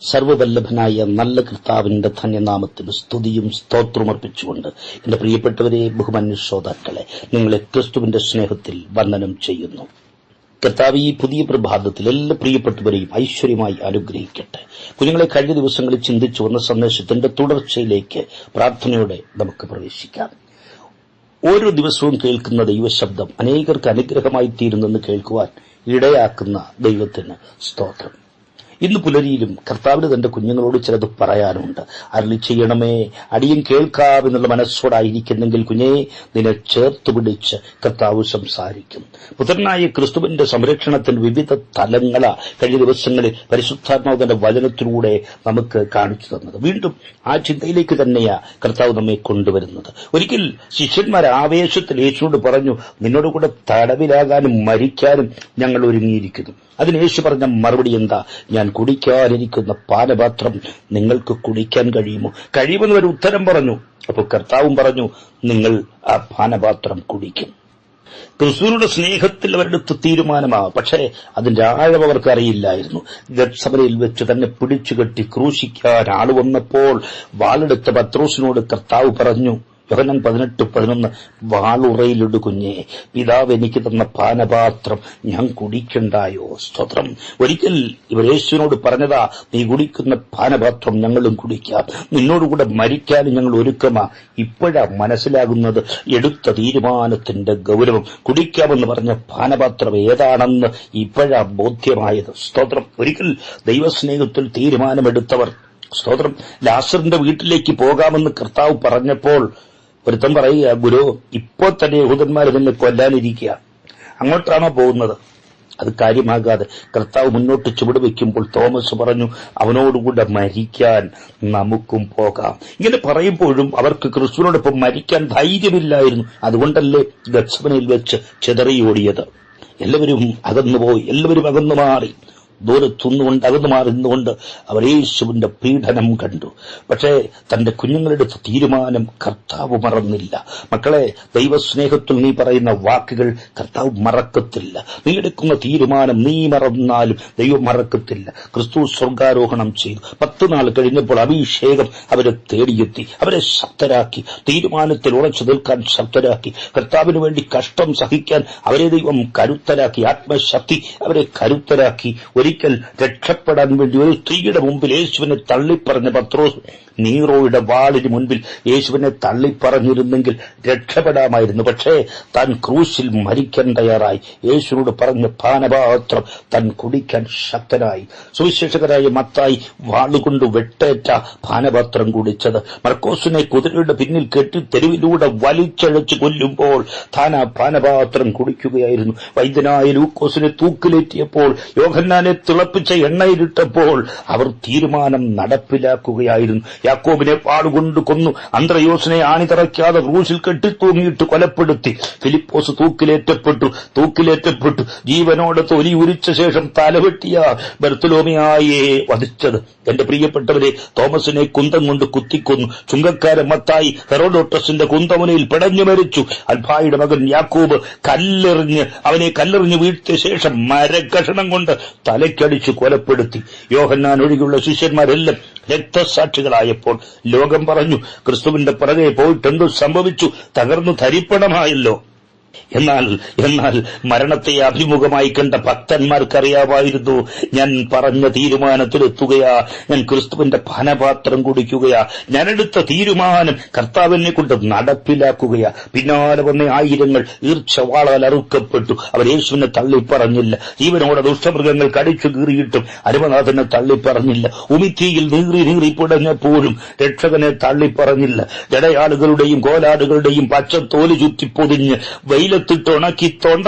സർവവല്ലഭനായ നല്ല കർത്താവിന്റെ ധന്യനാമത്തിന് സ്തുതിയും സ്തോത്രവും അർപ്പിച്ചുകൊണ്ട് എന്റെ പ്രിയപ്പെട്ടവരെ ബഹുമാന്യ ശ്രോതാക്കളെ നിങ്ങളെ ക്രിസ്തുവിന്റെ സ്നേഹത്തിൽ വന്ദനം ചെയ്യുന്നു. കർത്താവ് ഈ പുതിയ പ്രഭാതത്തിൽ എല്ലാ പ്രിയപ്പെട്ടവരെയും ഐശ്വര്യമായി അനുഗ്രഹിക്കട്ടെ. കുഞ്ഞുങ്ങളെ കഴിഞ്ഞ ദിവസങ്ങളിൽ ചിന്തിച്ചു വന്ന സന്ദേശത്തിന്റെ തുടർച്ചയിലേക്ക് പ്രാർത്ഥനയോടെ നമുക്ക് പ്രവേശിക്കാം. ഓരോ ദിവസവും കേൾക്കുന്ന ദൈവശബ്ദം അനേകർക്ക് അനുഗ്രഹമായി തീരുന്നെന്ന് കേൾക്കുവാൻ ഇടയാക്കുന്ന ദൈവത്തിന് സ്തോത്രം. ഇന്ന് പുലരിയിലും കർത്താവിന് തന്റെ കുഞ്ഞുങ്ങളോട് ചിലത് പറയാനുണ്ട്. അരളി ചെയ്യണമേ അടിയും കേൾക്കാമെന്നുള്ള മനസ്സോടായിരിക്കുന്നെങ്കിൽ കുഞ്ഞേ നിന്നെ ചേർത്ത് പിടിച്ച് കർത്താവ് സംസാരിക്കും. പുത്രനായ ക്രിസ്തുവിന്റെ സംരക്ഷണത്തിൽ വിവിധ തലങ്ങള കഴിഞ്ഞ ദിവസങ്ങളിൽ പരിശുദ്ധാത്മാവിന്റെ വചനത്തിലൂടെ നമുക്ക് കാണിച്ചു തന്നത്. വീണ്ടും ആ ചിന്തയിലേക്ക് തന്നെയാ കർത്താവ് നമ്മെ കൊണ്ടുവരുന്നത്. ഒരിക്കൽ ശിഷ്യന്മാർ ആവേശത്തിൽ യേശുവോട് പറഞ്ഞു നിന്നോട് കൂടെ തടവിലാകാനും മരിക്കാനും ഞങ്ങൾ ഒരുങ്ങിയിരിക്കുന്നു. അതിന് യേശു പറഞ്ഞ മറുപടി എന്താ? ഞാൻ കുടിക്കാനിരിക്കുന്ന പാനപാത്രം നിങ്ങൾക്ക് കുടിക്കാൻ കഴിയുമോ? കഴിയുമെന്ന് ഒരു ഉത്തരം പറഞ്ഞു. അപ്പോൾ കർത്താവും പറഞ്ഞു നിങ്ങൾ ആ പാനപാത്രം കുടിക്കും. ക്രിസ്തുവിനുള്ള സ്നേഹത്തിൽ അവരെടുത്ത് തീരുമാനമാവാം പക്ഷേ അതിന്റെ ആഴം അവർക്ക് അറിയില്ലായിരുന്നു. ഗർഭസഭയിൽ വെച്ച് തന്നെ പിടിച്ചുകെട്ടി ക്രൂശിക്കാൻ ആൾ വന്നപ്പോൾ വാളെടുത്ത പത്രോസിനോട് കർത്താവ് പറഞ്ഞു യോഹനൻ പതിനെട്ട് പതിനൊന്ന് വാളുറയിലിടു കുഞ്ഞെ പിതാവ് എനിക്ക് തന്ന പാനപാത്രം ഞാൻ കുടിക്കണ്ടായോ? സ്തോത്രം. ഒരിക്കൽ ഇവർ യേശുവിനോട് പറഞ്ഞതാ നീ കുടിക്കുന്ന പാനപാത്രം ഞങ്ങളും കുടിക്കാം. നിന്നോടുകൂടെ മരിക്കാനും ഞങ്ങൾ ഒരുക്കമാ. ഇപ്പോഴാ മനസ്സിലാകുന്നത് എടുത്ത തീരുമാനത്തിന്റെ ഗൗരവം. കുടിക്കാമെന്ന് പറഞ്ഞ പാനപാത്രം ഏതാണെന്ന് ഇപ്പോഴാ ബോധ്യമായത്. സ്തോത്രം. ഒരിക്കൽ ദൈവസ്നേഹത്തിൽ തീരുമാനമെടുത്തവർ സ്തോത്രം ലാസറിന്റെ വീട്ടിലേക്ക് പോകാമെന്ന് കർത്താവ് പറഞ്ഞപ്പോൾ ഒരുത്തൻ പറയുക ഗുരു ഇപ്പോ തന്നെ യഹൂദന്മാർ നിന്നെ കൊല്ലാനിരിക്കുക. അങ്ങോട്ടാണോ പോകുന്നത്. അത് കാര്യമാകാതെ കർത്താവ് മുന്നോട്ട് ചുവട് വെക്കുമ്പോൾ തോമസ് പറഞ്ഞു അവനോടുകൂടെ മരിക്കാൻ നമുക്കും പോകാം. ഇങ്ങനെ പറയുമ്പോഴും അവർക്ക് ക്രിസ്തുവിനോടൊപ്പം മരിക്കാൻ ധൈര്യമില്ലായിരുന്നു. അതുകൊണ്ടല്ലേ ഗച്ഛവനയിൽ വെച്ച് ചിതറിയോടിയത്. എല്ലാവരും അകന്നുപോയി എല്ലാവരും അകന്നു മാറി ദൂരത്തുനിന്നുകൊണ്ട് അകന്നു മാറുന്നുകൊണ്ട് അവർ യേശുവിന്റെ പീഡനം കണ്ടു. പക്ഷേ തന്റെ കുഞ്ഞുങ്ങളുടെ തീരുമാനം കർത്താവ് മറന്നില്ല. മക്കളെ ദൈവസ്നേഹത്തിൽ നീ പറയുന്ന വാക്കുകൾ കർത്താവ് മറക്കത്തില്ല. നീ എടുക്കുന്ന തീരുമാനം നീ മറന്നാലും ദൈവം മറക്കത്തില്ല. ക്രിസ്തു സ്വർഗാരോഹണം ചെയ്തു. പത്ത് നാൾ കഴിഞ്ഞപ്പോൾ അഭിഷേകം അവരെ തേടിയെത്തി. അവരെ ശക്തരാക്കി. തീരുമാനത്തിൽ ഉറച്ചു നിൽക്കാൻ ശക്തരാക്കി. കർത്താവിന് വേണ്ടി കഷ്ടം സഹിക്കാൻ അവരെ ദൈവം കരുത്തരാക്കി. ആത്മശക്തി അവരെ കരുത്തരാക്കി. ഒരിക്കൽ രക്ഷപ്പെടാൻ വേണ്ടി ഒരു സ്ത്രീയുടെ മുമ്പിൽ യേശുവിനെ തള്ളിപ്പറഞ്ഞ പത്രോസ് നീറോയുടെ വാളിന് മുൻപിൽ യേശുവിനെ തള്ളിപ്പറഞ്ഞിരുന്നെങ്കിൽ രക്ഷപ്പെടാമായിരുന്നു. പക്ഷേ താൻ ക്രൂശിൽ മരിക്കാൻ തയ്യാറായി. യേശുവിനോട് പറഞ്ഞ പാനപാത്രം താൻ കുടിക്കാൻ ശക്തനായി. സുവിശേഷകരായ മത്തായി വാളുകൊണ്ട് വെട്ടേറ്റ പാനപാത്രം കുടിച്ചത്. മർക്കോസിനെ കുതിരയുടെ പിന്നിൽ കെട്ടി തെരുവിലൂടെ വലിച്ചഴച്ച് കൊല്ലുമ്പോൾ താൻ ആ പാനപാത്രം കുടിക്കുകയായിരുന്നു. വൈദ്യനായ ലൂക്കോസിനെ തൂക്കിലേറ്റിയപ്പോൾ യോഹന്നാനെ തിളപ്പിച്ച എണ്ണയിലിട്ടപ്പോൾ അവർ തീരുമാനം നടപ്പിലാക്കുകയായിരുന്നു. യാക്കോബിനെ പാടുകൊണ്ട് കൊന്നു. അന്ത്രയോസിനെ ആണിതറയ്ക്കാതെ ക്രൂശിൽ കെട്ടിത്തൂങ്ങിയിട്ട് കൊലപ്പെടുത്തി. ഫിലിപ്പോസ് തൂക്കിലേറ്റപ്പെട്ടു. തൂക്കിലേറ്റപ്പെട്ടു. ജീവനോടെ തൊലി ഉരിച്ച ശേഷം തലവെട്ടിയ ബർത്തലോമിയായെ വധിച്ചത്. എന്റെ പ്രിയപ്പെട്ടവരെ തോമസിനെ കുന്തം കൊണ്ട് കുത്തിക്കൊന്നു. ചുങ്കക്കാരൻ മത്തായി ഹെറോഡോട്ടസിന്റെ കുന്തമുനയിൽ പിടഞ്ഞു മരിച്ചു. അൽഫായുടെ മകൻ യാക്കോബ് കല്ലെറിഞ്ഞ് അവനെ കല്ലെറിഞ്ഞ് വീഴ്ത്തിയ ശേഷം മരകഷണം കൊണ്ട് തലയ്ക്കടിച്ചു കൊലപ്പെടുത്തി. യോഹന്നാൻ ഒഴികെയുള്ള ശിഷ്യന്മാരെല്ലാം രക്തസാക്ഷികളായപ്പോൾ ലോകം പറഞ്ഞു ക്രിസ്തുവിന്റെ പിറകെ പോയിട്ടെന്തോ സംഭവിച്ചു തകർന്നു ധരിപ്പണമായല്ലോ എന്നാൽ എന്നാൽ മരണത്തെ അഭിമുഖമായി കണ്ട ഭക്തന്മാർക്കറിയാമായിരുന്നു. ഞാൻ പറഞ്ഞ തീരുമാനത്തിലെത്തുകയാ. ഞാൻ ക്രിസ്തുവിന്റെ പാനപാത്രം കുടിക്കുകയാ. ഞാനെടുത്ത തീരുമാനം കർത്താവിനെ കൊണ്ട് നടപ്പിലാക്കുകയാ. പിന്നാലെ വന്ന ആയിരങ്ങൾ ഈർച്ചവാളാൽ അറുക്കപ്പെട്ടു. അവർ യേശുവിനെ തള്ളിപ്പറഞ്ഞില്ല. ജീവനോടെ ദുഷ്ടമൃഗങ്ങൾ കടിച്ചു കീറിയിട്ടും അരുമനാഥനെ തള്ളിപ്പറഞ്ഞില്ല. ഉമിത്തിയിൽ നീറി നീറി പിടഞ്ഞപ്പോഴും രക്ഷകനെ തള്ളിപ്പറഞ്ഞില്ല. ജടയാളുകളുടെയും കോലാടുകളുടെയും പച്ചത്തോൽ ചുറ്റിപ്പൊതിഞ്ഞ് വെയിലത്തിട്ട് ഉണക്കി തൊണ്ട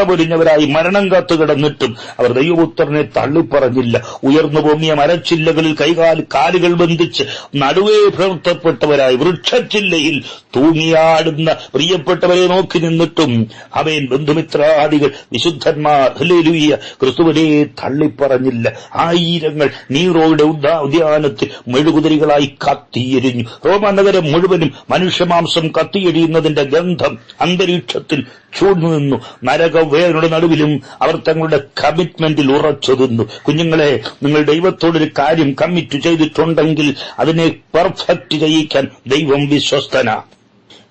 മരണം കാത്തു കിടന്നിട്ടും അവർ ദൈവപുത്രനെ തള്ളിപ്പറഞ്ഞില്ല. ഉയർന്നു പൊങ്ങിയ മരച്ചില്ലകളിൽ കൈകാൽ കാലുകൾ ബന്ധിച്ച് നടുവേ പ്രവർത്തപ്പെട്ടവരായി വൃക്ഷച്ചില്ലയിൽ തൂങ്ങിയാടുന്ന പ്രിയപ്പെട്ടവരെ നോക്കി നിന്നിട്ടും അവൻ ബന്ധുമിത്രാദികൾ വിശുദ്ധന്മാർ ഹല്ലേലൂയ ക്രിസ്തുവിനെ തള്ളിപ്പറഞ്ഞില്ല. ആയിരങ്ങൾ നീറോയുടെ ഉദ്യാ- ഉദ്യാനത്തിൽ മെഴുകുതിരികളായി കത്തിയെരിഞ്ഞു. റോമാനഗരം മുഴുവനും മനുഷ്യമാംസം കത്തിയെരിയുന്നതിന്റെ ഗന്ധം അന്തരീക്ഷത്തിൽ ചൂ സൂഴ്ന്നു നിന്നു നരകവേദനയുടെ നടുവിലും അവർ തങ്ങളുടെ കമ്മിറ്റ്മെന്റിൽ ഉറച്ചു നിന്നു. കുഞ്ഞുങ്ങളെ നിങ്ങൾ ദൈവത്തോടൊരു കാര്യം കമ്മിറ്റ് ചെയ്തിട്ടുണ്ടെങ്കിൽ അതിനെ പെർഫെക്റ്റ് ചെയ്യിക്കാൻ ദൈവം വിശ്വസ്തനാ.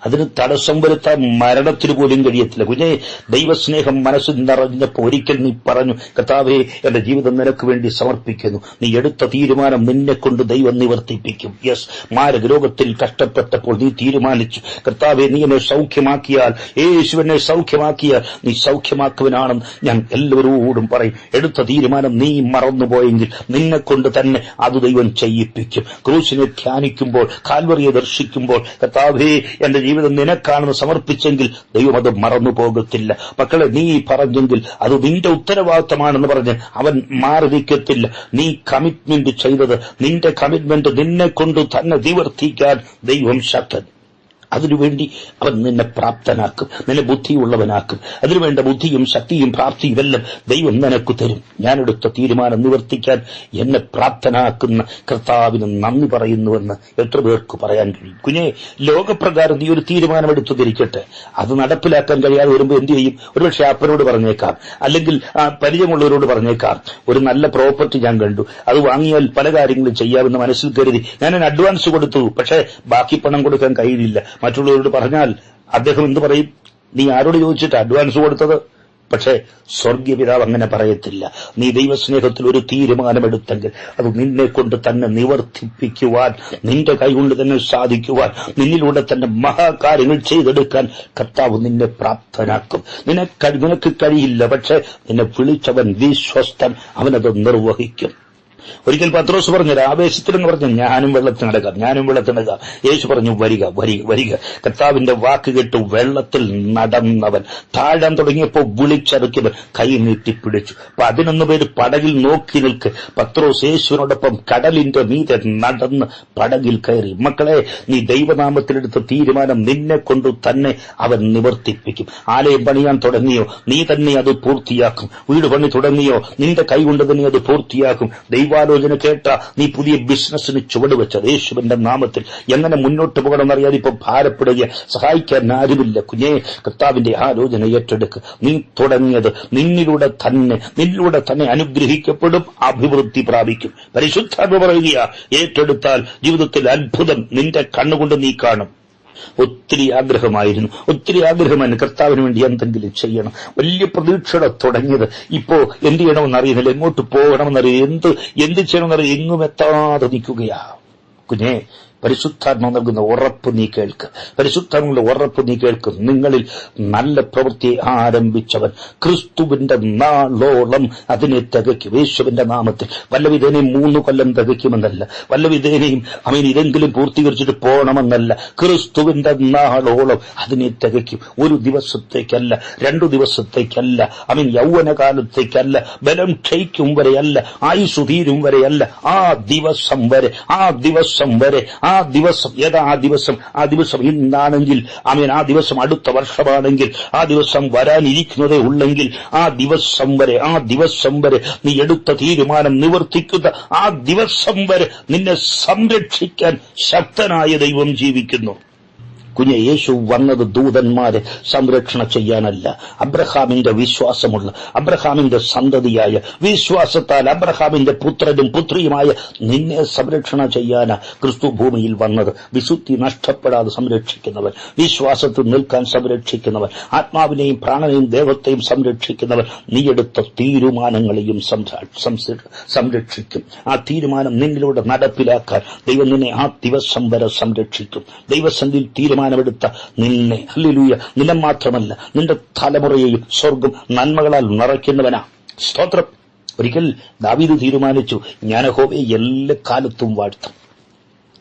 അതിന് തടസ്സം വരുത്താൻ മരണത്തിന് പോലും കഴിയത്തില്ല. കുഞ്ഞെ ദൈവസ്നേഹം മനസ്സിൽ നിറഞ്ഞപ്പോ ഒരിക്കൽ നീ പറഞ്ഞു കർത്താവേ എന്റെ ജീവിതം നിനക്ക് വേണ്ടി സമർപ്പിക്കുന്നു. നീ എടുത്ത തീരുമാനം നിന്നെ കൊണ്ട് ദൈവം നിവർത്തിപ്പിക്കും. യെസ് മാരക രോഗത്തിൽ കഷ്ടപ്പെട്ടപ്പോൾ നീ തീരുമാനിച്ചു. കർത്താവെ നീ എന്നെ സൗഖ്യമാക്കിയാൽ യേശുവിനെ സൗഖ്യമാക്കിയാൽ നീ സൗഖ്യമാക്കുവനാണെന്ന് ഞാൻ എല്ലാവരോടും പറയും. എടുത്ത തീരുമാനം നീ മറന്നുപോയെങ്കിൽ നിന്നെ കൊണ്ട് തന്നെ അത് ദൈവം ചെയ്യിപ്പിക്കും. ക്രൂശിനെ ധ്യാനിക്കുമ്പോൾ കാൽവറിയെ ദർശിക്കുമ്പോൾ കർത്താവേ എന്റെ ജീവിതം നിനക്കാണെന്ന് സമർപ്പിച്ചെങ്കിൽ ദൈവം അത് മറന്നു പോകത്തില്ല മക്കളെ നീ പറഞ്ഞെങ്കിൽ അത് നിന്റെ ഉത്തരവാദിത്തമാണെന്ന് പറഞ്ഞ് അവൻ മാറിയിരിക്കത്തില്ല നീ കമ്മിറ്റ്മെന്റ് ചെയ്തത് നിന്റെ കമ്മിറ്റ്മെന്റ് നിന്നെ കൊണ്ട് തന്നെ നിവർത്തിക്കാൻ ദൈവം ശക്തൻ. അതിനുവേണ്ടി അവൻ നിന്നെ പ്രാപ്തനാക്കും നിന്നെ ബുദ്ധിയുള്ളവനാക്കും. അതിനുവേണ്ട ബുദ്ധിയും ശക്തിയും പ്രാപ്തിയും എല്ലാം ദൈവം നിനക്ക് തരും. ഞാനെടുത്ത തീരുമാനം നിവർത്തിക്കാൻ എന്നെ പ്രാപ്തനാക്കുന്ന കർത്താവിന് നന്ദി പറയുന്നുവെന്ന് എത്ര പേർക്ക് പറയാൻ കഴിയും. കുഞ്ഞെ ലോകപ്രകാരം നീ ഒരു തീരുമാനമെടുത്തു തിരിക്കട്ടെ അത് നടപ്പിലാക്കാൻ കഴിയാതെ വരുമ്പോൾ എന്ത് ചെയ്യും? ഒരുപക്ഷെ അപ്പനോട് പറഞ്ഞേക്കാം. അല്ലെങ്കിൽ പരിചയമുള്ളവരോട് പറഞ്ഞേക്കാം. ഒരു നല്ല പ്രോപ്പർട്ടി ഞാൻ കണ്ടു. അത് വാങ്ങിയാൽ പല കാര്യങ്ങളും ചെയ്യാമെന്ന് മനസ്സിൽ കരുതി. ഞാൻ അഡ്വാൻസ് കൊടുത്തു. പക്ഷേ ബാക്കി പണം കൊടുക്കാൻ കഴിയില്ല മറ്റുള്ളവരോട് പറഞ്ഞാൽ അദ്ദേഹം എന്ത് പറയും? നീ ആരോട് ചോദിച്ചിട്ട് അഡ്വാൻസ് കൊടുത്തത്? പക്ഷേ സ്വർഗീയപിതാവ് അങ്ങനെ പറയത്തില്ല. നീ ദൈവസ്നേഹത്തിൽ ഒരു തീരുമാനമെടുത്തെങ്കിൽ അത് നിന്നെ കൊണ്ട് തന്നെ നിവർത്തിപ്പിക്കുവാൻ നിന്റെ കൈകൊണ്ട് തന്നെ സാധിക്കുവാൻ നിന്നിലൂടെ തന്നെ മഹാകാര്യങ്ങൾ ചെയ്തെടുക്കാൻ കർത്താവ് നിന്നെ പ്രാപ്തനാക്കും. നിനക്ക് നിനക്ക് കഴിയില്ല പക്ഷേ നിന്നെ വിളിച്ചവൻ വിശ്വസ്തൻ. അവനത് നിർവഹിക്കും. ഒരിക്കൽ പത്രോസ് പറഞ്ഞു ആവേശത്തിലെന്ന് പറഞ്ഞു ഞാനും വെള്ളത്തിൽ നടക്കാം ഞാനും വെള്ളത്തിൽ നടക്കാം യേശു പറഞ്ഞു വരിക വരിക വരിക. കർത്താവിന്റെ വാക്ക് കേട്ട് വെള്ളത്തിൽ നടന്നവൻ താഴാൻ തുടങ്ങിയപ്പോൾ വിളിച്ചറുക്കിയവൻ കൈ നീട്ടിപ്പിടിച്ചു പതിനൊന്ന് പേര് പടകിൽ നോക്കി നിൽക്ക്. പത്രോസ് യേശുവിനോടൊപ്പം കടലിന്റെ മീതെ നടന്ന് പടകിൽ കയറി. മക്കളെ നീ ദൈവനാമത്തിലെടുത്ത തീരുമാനം നിന്നെ കൊണ്ടു തന്നെ അവൻ നിവർത്തിപ്പിക്കും. ആലയം പണിയാൻ തുടങ്ങിയോ? നീ തന്നെ അത് പൂർത്തിയാക്കും. വീട് പണി തുടങ്ങിയോ? നിന്റെ കൈ കൊണ്ട് തന്നെ അത് പൂർത്തിയാക്കും. ദൈവാലോചന കേട്ട നീ പുതിയ ബിസിനസ്സിന് ചുവടുവെച്ചത് യേശുവിന്റെ നാമത്തിൽ. എങ്ങനെ മുന്നോട്ട് പോകണമെന്നറിയാതെ ഇപ്പൊ ഭാരപ്പെടുക സഹായിക്കാൻ ആരുമില്ല കുഞ്ഞേ. കർത്താവിന്റെ ആലോചന ഏറ്റെടുക്കുക നീ തുടങ്ങിയത് നിന്നിലൂടെ തന്നെ നിന്നിലൂടെ തന്നെ അനുഗ്രഹിക്കപ്പെടും അഭിവൃദ്ധി പ്രാപിക്കും. പരിശുദ്ധ പറയുക ഏറ്റെടുത്താൽ ജീവിതത്തിൽ അത്ഭുതം നിന്റെ കണ്ണുകൊണ്ട് നീ കാണും. ഒത്തിരി ആഗ്രഹമായിരുന്നു. ഒത്തിരി ആഗ്രഹമാണ് കർത്താവിന് വേണ്ടി എന്തെങ്കിലും ചെയ്യണം. വലിയ പ്രതീക്ഷയുടെ തുടങ്ങിയത്. ഇപ്പോ എന്ത് ചെയ്യണമെന്ന് അറിയുന്നില്ല എങ്ങോട്ട് പോകണമെന്നറിയില്ല. എന്ത് എന്ത് ചെയ്യണമെന്നറിയ എങ്ങും എത്താതെ നിൽക്കുകയാ. കുഞ്ഞെ പരിശുദ്ധാത്മ നൽകുന്ന ഉറപ്പ് നീ കേൾക്ക്. പരിശുദ്ധാത്മയുടെ ഉറപ്പ് നീ കേൾക്ക്. നിങ്ങളിൽ നല്ല പ്രവൃത്തി ആരംഭിച്ചവൻ ക്രിസ്തുവിന്റെ നാളോളം അതിനെ തികയ്ക്കും. യേശുവിന്റെ നാമത്തിൽ. വല്ലവിധേനയും മൂന്ന് കൊല്ലം തികയ്ക്കുമെന്നല്ല. വല്ലവിധേനയും അവൻ ഇതെങ്കിലും പൂർത്തീകരിച്ചിട്ട് പോകണമെന്നല്ല. ക്രിസ്തുവിന്റെ നാളോളം അതിനെ തികയ്ക്കും. ഒരു ദിവസത്തേക്കല്ല രണ്ടു ദിവസത്തേക്കല്ല അവൻ യൗവനകാലത്തേക്കല്ല ബലം ക്ഷയിക്കും വരെയല്ല ആയുസ് തീരും വരെയല്ല. ആ ദിവസം വരെ ആ ദിവസം വരെ ദിവസം ഏതാ ആ ദിവസം? ആ ദിവസം ഇന്നാണെങ്കിൽ അവൻ ആ ദിവസം അടുത്ത വർഷമാണെങ്കിൽ ആ ദിവസം വരാനിരിക്കുന്നതേ ഉള്ളെങ്കിൽ ആ ദിവസം വരെ ആ ദിവസം വരെ നീ എടുത്ത തീരുമാനം നിവർത്തിക്കുന്ന ആ ദിവസം വരെ നിന്നെ സംരക്ഷിക്കാൻ ശക്തനായ ദൈവം ജീവിക്കുന്നു. കുഞ്ഞെ യേശു വന്നത് ദൂതന്മാരെ സംരക്ഷണ ചെയ്യാനല്ല. അബ്രഹാമിന്റെ വിശ്വാസമുള്ള അബ്രഹാമിന്റെ സന്തതിയായ വിശ്വാസത്താൽ അബ്രഹാമിന്റെ പുത്രനും പുത്രിയുമായ നിന്നെ സംരക്ഷണ ചെയ്യാന ക്രിസ്തു ഭൂമിയിൽ വന്നത്. വിശുദ്ധി നഷ്ടപ്പെടാതെ സംരക്ഷിക്കുന്നവൻ വിശ്വാസത്തിൽ നിൽക്കാൻ സംരക്ഷിക്കുന്നവൻ ആത്മാവിനെയും പ്രാണനെയും ദേവത്തെയും സംരക്ഷിക്കുന്നവൻ നീയെടുത്ത തീരുമാനങ്ങളെയും സംരക്ഷിക്കും. ആ തീരുമാനം നിന്നിലൂടെ നടപ്പിലാക്കാൻ ദൈവം നിന്നെ ആ ദിവസം വരെ സംരക്ഷിക്കും. ദൈവസന്ധിയിൽ തീരുമാനമെടുത്ത നിന്നെ. ഹല്ലേലൂയ. നിന്നെ മാത്രമല്ല നിന്റെ തലമുറയെയും സ്വർഗം നന്മകളാൽ നിറയ്ക്കുന്നവനാ. സ്തോത്രം. ഒരിക്കൽ ദാവീദ് തീരുമാനിച്ചു ഞാൻ ഹോവയെ എല്ലാ കാലത്തും വാഴ്ത്തും.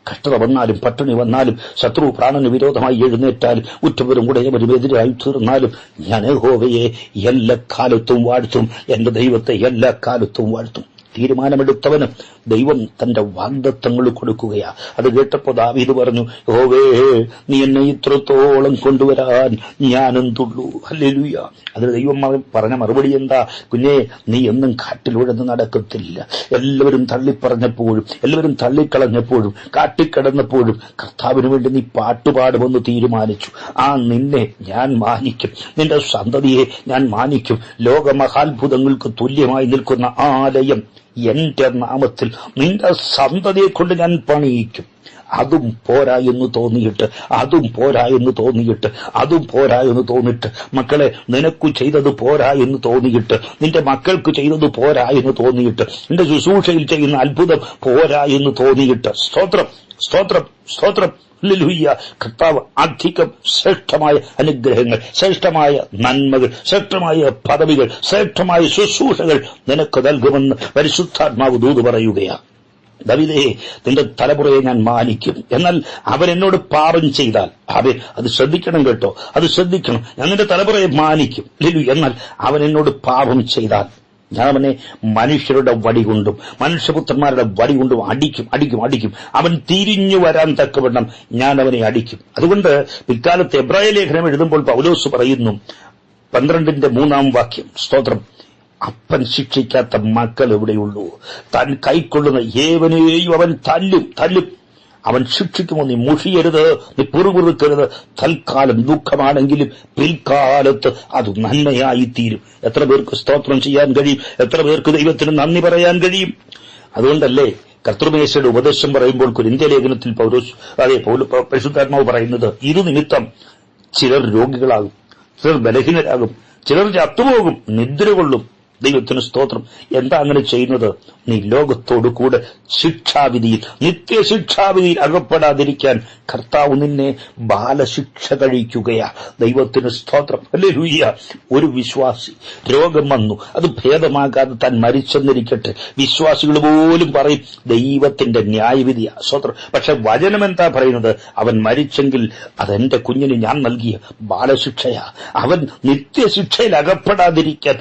കഷ്ടത വന്നാലും പട്ടിണി വന്നാലും ശത്രു പ്രാണന് വിരോധമായി എഴുന്നേറ്റാലും ഉറ്റവരും ഉടയവരും എതിരായി തീർന്നാലും ഞാൻ ഹോവയെ എല്ലാ കാലത്തും വാഴ്ത്തും. എന്റെ ദൈവത്തെ എല്ലാ കാലത്തും വാഴ്ത്തും. തീരുമാനമെടുത്തവന് ദൈവം തന്റെ വാഗ്ദത്തങ്ങൾ കൊടുക്കുകയാ. അത് കേട്ടപ്പോ ദാവീദ് പറഞ്ഞു ഓവേ നീ എന്നെ ഇത്രത്തോളം കൊണ്ടുവരാൻ ഞാനെന്തുള്ളൂ? അല്ലെലുയ അതിന് ദൈവം പറഞ്ഞ മറുപടി എന്താ? കുഞ്ഞെ നീ എന്നും കാട്ടിലൂടെ നടക്കത്തില്ല. എല്ലാവരും തള്ളിപ്പറഞ്ഞപ്പോഴും എല്ലാവരും തള്ളിക്കളഞ്ഞപ്പോഴും കാട്ടിക്കടന്നപ്പോഴും കർത്താവിന് വേണ്ടി നീ പാട്ടുപാടുമെന്ന് തീരുമാനിച്ചു. ആ നിന്നെ ഞാൻ മാനിക്കും. നിന്റെ സന്തതിയെ ഞാൻ മാനിക്കും. ലോകമഹാത്ഭുതങ്ങൾക്ക് തുല്യമായി നിൽക്കുന്ന ആലയം എന്റെ നാമത്തിൽ നിന്റെ സന്തതിയെ കൊണ്ട് ഞാൻ പണിയിക്കും. അതും പോരാ എന്ന് തോന്നിയിട്ട് അതും പോരാ എന്ന് തോന്നിയിട്ട് അതും പോരാ എന്ന് തോന്നിയിട്ട് മക്കളെ നിനക്കു ചെയ്തത് പോരാ എന്ന് തോന്നിയിട്ട് നിന്റെ മക്കൾക്ക് ചെയ്തത് പോരാ എന്ന് തോന്നിയിട്ട് നിന്റെ ശുശ്രൂഷയിൽ ചെയ്യുന്ന അത്ഭുതം പോരാ എന്ന് തോന്നിയിട്ട്. സ്തോത്രം. സ്തോത്രം സ്തോത്രം. ഹല്ലേലൂയ കർത്താവ് അധികം ശ്രേഷ്ഠമായ അനുഗ്രഹങ്ങൾ ശ്രേഷ്ഠമായ നന്മകൾ ശ്രേഷ്ഠമായ പദവികൾ ശ്രേഷ്ഠമായ ശുശ്രൂഷകൾ നിനക്ക് നൽകുമെന്ന് പരിശുദ്ധാത്മാവ് ദൂത് പറയുകയാണ്. ദവിതേ നിന്റെ തലമുറയെ ഞാൻ മാനിക്കും. എന്നാൽ അവൻ എന്നോട് പാപം ചെയ്താൽ അവൻ അത് ശ്രദ്ധിക്കണം കേട്ടോ അത് ശ്രദ്ധിക്കണം. ഞാൻ നിന്റെ തലമുറയെ മാനിക്കും. ലിലു എന്നാൽ അവൻ എന്നോട് പാപം ചെയ്താൽ ഞാൻ അവനെ മനുഷ്യരുടെ വടി കൊണ്ടും മനുഷ്യപുത്രന്മാരുടെ വടി കൊണ്ടും അടിക്കും അടിക്കും അടിക്കും. അവൻ തിരിഞ്ഞു വരാൻ തക്കവണ്ണം ഞാൻ അവനെ അടിക്കും. അതുകൊണ്ട് പിൽക്കാലത്ത് എബ്രായ ലേഖനം എഴുതുമ്പോൾ പൗലോസ് പറയുന്നു പന്ത്രണ്ടിന്റെ മൂന്നാം വാക്യം സ്തോത്രം. അപ്പൻ ശിക്ഷിക്കാത്ത മക്കൾ എവിടെയുള്ളൂ? താൻ കൈക്കൊള്ളുന്ന ഏവനെയും അവൻ തല്ലും തല്ലും. അവൻ ശിക്ഷിക്കുമോ? നീ മുഷിയരുത്. നീ പിറുപിറുക്കരുത്. തൽക്കാലം ദുഃഖമാണെങ്കിലും പിൽക്കാലത്ത് അത് നന്മയായി തീരും എത്ര പേർക്ക് സ്തോത്രം ചെയ്യാൻ കഴിയും? എത്ര പേർക്ക് ദൈവത്തിന് നന്ദി പറയാൻ കഴിയും? അതുകൊണ്ടല്ലേ കർത്തൃമേശയുടെ ഉപദേശം പറയുമ്പോൾ കുരിന്ത്യ ലേഖനത്തിൽ പൗരോസ് അതെ പരിശുദ്ധാത്മാവ് പറയുന്നത് ഇരു നിമിത്തം ചിലർ രോഗികളാകും ചിലർ ബലഹീനരാകും ചിലർ ചത്തുപോകും നിദ്ര കൊള്ളും ദൈവത്തിന് സ്തോത്രം. എന്താ അങ്ങനെ ചെയ്യുന്നത്? നീ ലോകത്തോടു കൂടെ ശിക്ഷാവിധിയിൽ നിത്യശിക്ഷാവിധിയിൽ അകപ്പെടാതിരിക്കാൻ കർത്താവ് നിന്നെ ബാലശിക്ഷ കഴിക്കുകയാ. ദൈവത്തിന് സ്തോത്രം. അല്ലെ ഒരു വിശ്വാസി രോഗം വന്നു. അത് ഭേദമാകാതെ താൻ മരിച്ചെന്നിരിക്കട്ടെ. വിശ്വാസികൾ പോലും പറയും ദൈവത്തിന്റെ ന്യായവിധിയാ. സ്തോത്രം. പക്ഷെ വചനം എന്താ പറയുന്നത്? അവൻ മരിച്ചെങ്കിൽ അതെന്റെ കുഞ്ഞിന് ഞാൻ നൽകിയ ബാലശിക്ഷയാ. അവൻ നിത്യശിക്ഷയിൽ അകപ്പെടാതിരിക്കാൻ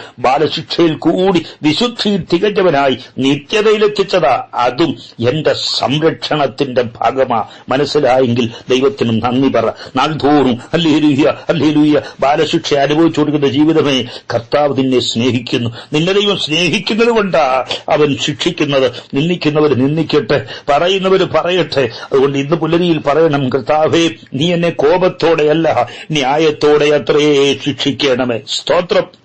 ബാലശിക്ഷയിൽ കൂടി വിശുദ്ധിയിൽ തികഞ്ഞവനായി നിത്യതയിലെത്തിച്ചതാ. അതും എന്റെ സംരക്ഷണത്തിന്റെ ഭാഗമാ. മനസ്സിലായെങ്കിൽ ദൈവത്തിന് നന്ദി പറ. നാൾതോറും അല്ലേലൂയ അല്ലേലൂയ ബാലശിക്ഷ അനുഭവിച്ചു കൊടുക്കുന്ന ജീവിതമേ കർത്താവ് നിന്നെ സ്നേഹിക്കുന്നു. നിന്നെ ദൈവം സ്നേഹിക്കുന്നത് കൊണ്ടാ അവൻ ശിക്ഷിക്കുന്നത്. നിന്ദിക്കുന്നവർ നിന്ദിക്കട്ടെ. പറയുന്നവർ പറയട്ടെ. അതുകൊണ്ട് ഇന്ന് പുലരിയിൽ പറയണം കർത്താവേ നീ എന്നെ കോപത്തോടെയല്ല ന്യായത്തോടെ അത്രയേ ശിക്ഷിക്കണമേ. സ്തോത്രം.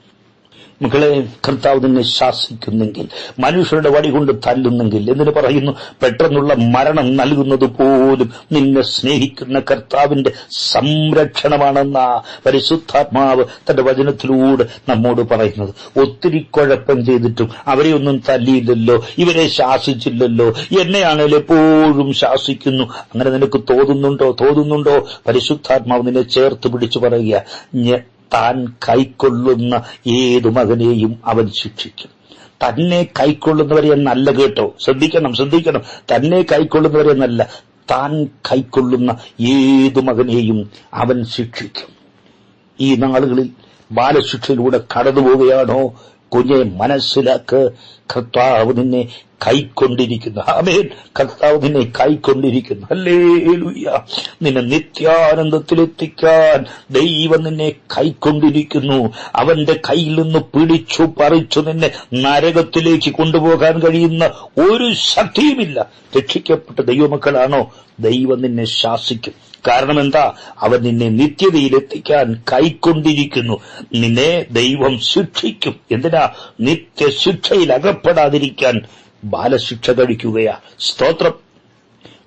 മക്കളെ കർത്താവ് നിന്നെ ശാസിക്കുന്നെങ്കിൽ മനുഷ്യരുടെ വടി കൊണ്ട് തല്ലുന്നെങ്കിൽ എന്നിട്ട് പറയുന്നു പെട്ടെന്നുള്ള മരണം നൽകുന്നത് പോലും നിന്നെ സ്നേഹിക്കുന്ന കർത്താവിന്റെ സംരക്ഷണമാണെന്ന പരിശുദ്ധാത്മാവ് തന്റെ വചനത്തിലൂടെ നമ്മോട് പറയുന്നത്. ഒത്തിരി കുഴപ്പം ചെയ്തിട്ടും അവരെ ഒന്നും തല്ലിയില്ലല്ലോ ഇവരെ ശാസിച്ചില്ലല്ലോ എന്നെയാണെങ്കിൽ എപ്പോഴും ശാസിക്കുന്നു. അങ്ങനെ നിനക്ക് തോന്നുന്നുണ്ടോ? തോന്നുന്നുണ്ടോ? പരിശുദ്ധാത്മാവ് നിന്നെ ചേർത്ത് പിടിച്ചു പറയുക "ഞ- താൻ കൈക്കൊള്ളുന്ന ഏതു മകനെയും അവൻ ശിക്ഷിക്കും. തന്നെ കൈക്കൊള്ളുന്നവരെ എന്നല്ല കേട്ടോ. ശ്രദ്ധിക്കണം ശ്രദ്ധിക്കണം. തന്നെ കൈക്കൊള്ളുന്നവരെ എന്നല്ല. താൻ കൈക്കൊള്ളുന്ന ഏതു മകനെയും അവൻ ശിക്ഷിക്കും. ഈ നാളുകളിൽ ബാലശിക്ഷയിലൂടെ കടന്നു പോവുകയാണോ കുഞ്ഞെ മനസ്സിലാക്ക്. കർത്താവ് നിന്നെ കൈക്കൊണ്ടിരിക്കുന്നു. അമേൻ കർത്താവ് നിന്നെ കൈക്കൊണ്ടിരിക്കുന്നു. ഹല്ലേലൂയ. നിന്നെ നിത്യാനന്ദത്തിലെത്തിക്കാൻ ദൈവം നിന്നെ കൈക്കൊണ്ടിരിക്കുന്നു. അവന്റെ കയ്യിൽ നിന്ന് പിടിച്ചു പറിച്ചു നിന്നെ നരകത്തിലേക്ക് കൊണ്ടുപോകാൻ കഴിയുന്ന ഒരു ശക്തിയുമില്ല. രക്ഷിക്കപ്പെട്ട ദൈവമക്കളാണോ? ദൈവം നിന്നെ ശാസിക്കും. കാരണം എന്താ? അവൻ നിന്നെ നിത്യതയിലെത്തിക്കാൻ കൈക്കൊണ്ടിരിക്കുന്നു. നിന്നെ ദൈവം ശിക്ഷിക്കും. എന്തിനാ? നിത്യശിക്ഷയിൽ അകപ്പെടാതിരിക്കാൻ ബാലശിക്ഷ കഴിക്കുകയാ സ്തോത്രം.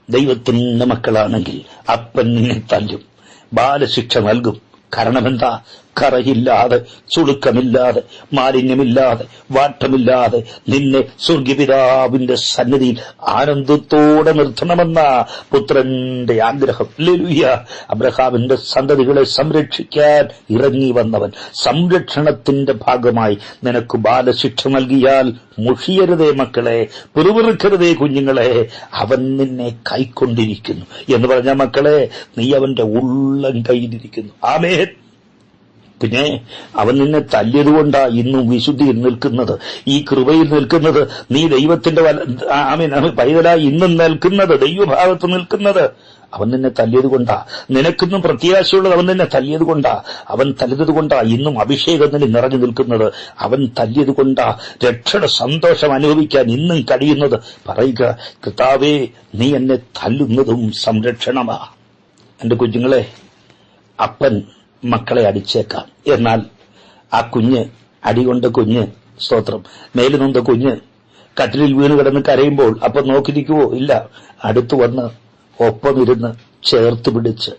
ദൈവത്തിന്റെ മക്കളാണെങ്കിൽ അപ്പൻ നിന്നെ തല്ലും. ബാലശിക്ഷ നൽകും. കാരണമെന്താ? കറയില്ലാതെ ചുളുക്കമില്ലാതെ മാലിന്യമില്ലാതെ വാട്ടമില്ലാതെ നിന്നെ സ്വർഗപിതാവിന്റെ സന്നിധിയിൽ ആനന്ദത്തോടെ നിർത്തണമെന്ന പുത്രന്റെ ആഗ്രഹം. ലലുയ അബ്രഹാമിന്റെ സന്തതികളെ സംരക്ഷിക്കാൻ ഇറങ്ങി വന്നവൻ സംരക്ഷണത്തിന്റെ ഭാഗമായി നിനക്ക് ബാലശിക്ഷ നൽകിയാൽ മുഷിയരുതേ മക്കളെ പിറുപിറുക്കരുതേ കുഞ്ഞുങ്ങളെ അവൻ നിന്നെ കൈക്കൊണ്ടിരിക്കുന്നു എന്ന് പറഞ്ഞ മക്കളെ നീ അവന്റെ ഉള്ളം കയ്യിലിരിക്കുന്നു. ആമേ പിന്നെ അവൻ നിന്നെ തല്ലിയതുകൊണ്ടാ ഇന്നും വിശുദ്ധിയിൽ നിൽക്കുന്നത്. ഈ കൃപയിൽ നിൽക്കുന്നത് നീ ദൈവത്തിന്റെ ആമീൻ പൈതലായി ഇന്നും നിൽക്കുന്നത് ദൈവഭാഗത്ത് നിൽക്കുന്നത്. അവൻ നിന്നെ തല്ലിയത് കൊണ്ടാ നിനക്കിന്നും പ്രത്യാശയുള്ളത് അവൻ നിന്നെ തല്ലിയത് കൊണ്ടാ അവൻ തല്ലിയത് കൊണ്ടാ ഇന്നും അഭിഷേകം നിന്നെ നിറഞ്ഞു നിൽക്കുന്നത്. അവൻ തല്ലിയത് കൊണ്ടാ രക്ഷയുടെ സന്തോഷം അനുഭവിക്കാൻ ഇന്നും കഴിയുന്നത്. പറയുക കൃതാവേ നീ എന്നെ തല്ലുന്നതും സംരക്ഷണമാ. എന്റെ കുഞ്ഞുങ്ങളെ അപ്പൻ മക്കളെ അടിച്ചേക്കാം. എന്നാൽ ആ കുഞ്ഞ് അടികൊണ്ട കുഞ്ഞ് സ്തോത്രം മേലുനൊന്ത കുഞ്ഞ് കട്ടിലിൽ വീണ് കിടന്ന് കരയുമ്പോൾ അപ്പൊ നോക്കിയിരിക്കുവോ ഇല്ല. അടുത്തു വന്ന് ഒപ്പമിരുന്ന് ചേർത്ത് പിടിച്ച്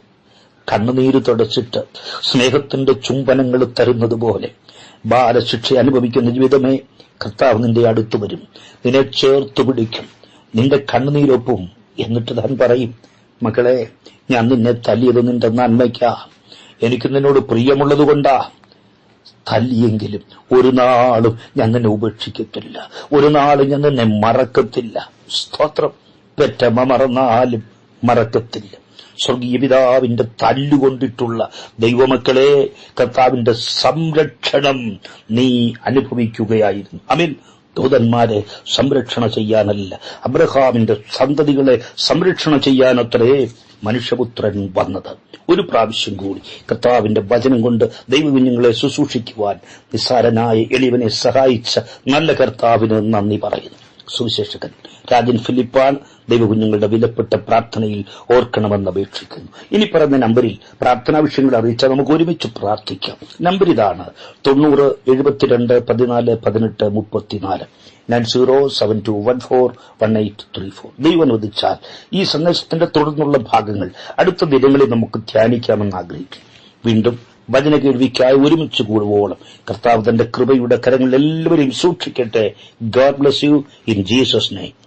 കണ്ണുനീര് തുടച്ചിട്ട് സ്നേഹത്തിന്റെ ചുംബനങ്ങൾ തരുന്നത് പോലെ ബാലശിക്ഷ അനുഭവിക്കുന്ന ജീവിതമേ കർത്താവ് നിന്റെ അടുത്തു വരും. നിന്നെ ചേർത്ത് പിടിക്കും. നിന്റെ കണ്ണുനീരൊപ്പും എന്നിട്ട് താൻ പറയും മക്കളെ ഞാൻ നിന്നെ തല്ലിയത് നിന്റെ നന്മയ്ക്കാ. എനിക്ക് നിന്നോട് പ്രിയമുള്ളതുകൊണ്ടാ തല്ലിയെങ്കിലും ഒരു നാളും ഞാൻ നിന്നെ ഉപേക്ഷിക്കത്തില്ല. ഒരു നാളും ഞാൻ നിന്നെ മറക്കത്തില്ല. സ്തോത്രം. പെറ്റമ്മ മറന്നാലും മറക്കത്തില്ല. സ്വർഗീയ പിതാവിന്റെ തല്ലുകൊണ്ടിട്ടുള്ള ദൈവമക്കളെ കർത്താവിന്റെ സംരക്ഷണം നീ അനുഭവിക്കുകയായിരുന്നു. അമീൻ. ദൂതന്മാരെ സംരക്ഷണ ചെയ്യാനല്ല. അബ്രഹാമിന്റെ സന്തതികളെ സംരക്ഷണ ചെയ്യാനത്രേ മനുഷ്യപുത്രൻ വന്നത്. ഒരു പ്രാവശ്യം കൂടി കർത്താവിന്റെ വചനം കൊണ്ട് ദൈവകുഞ്ഞുങ്ങളെ ശുശ്രൂഷിക്കുവാൻ നിസ്സാരനായ എളിവനെ സഹായിച്ച നല്ല കർത്താവിന് നന്ദി പറയുന്നു. സുവിശേഷകൻ. രാജൻ ഫിലിപ്പാൻ ദൈവകുഞ്ഞുങ്ങളുടെ വിലപ്പെട്ട പ്രാർത്ഥനയിൽ ഓർക്കണമെന്ന് അപേക്ഷിക്കുന്നു. ഇനി പറഞ്ഞ നമ്പറിൽ പ്രാർത്ഥനാ വിഷയങ്ങൾ അറിയിച്ചാൽ നമുക്ക് ഒരുമിച്ച് പ്രാർത്ഥിക്കാം. നമ്പർ ഇതാണ് തൊണ്ണൂറ് എഴുപത്തിരണ്ട് പതിനാല് പതിനെട്ട് മുപ്പത്തിനാല്. Nine zero seven two one four one eight three four. ദൈവം അനുവദിച്ചാൽ ഈ സന്ദേശത്തിന്റെ തുടർന്നുള്ള ഭാഗങ്ങൾ അടുത്ത ദിനങ്ങളിൽ നമുക്ക് ധ്യാനിക്കാമെന്ന് ആഗ്രഹിക്കും വീണ്ടും വചന കേൾവിക്കായി ഒരുമിച്ച് കൂടുവോളം. കർത്താവ് തന്റെ കൃപയുടെ കരങ്ങൾ എല്ലാവരെയും സൂക്ഷിക്കട്ടെ. God bless you in Jesus name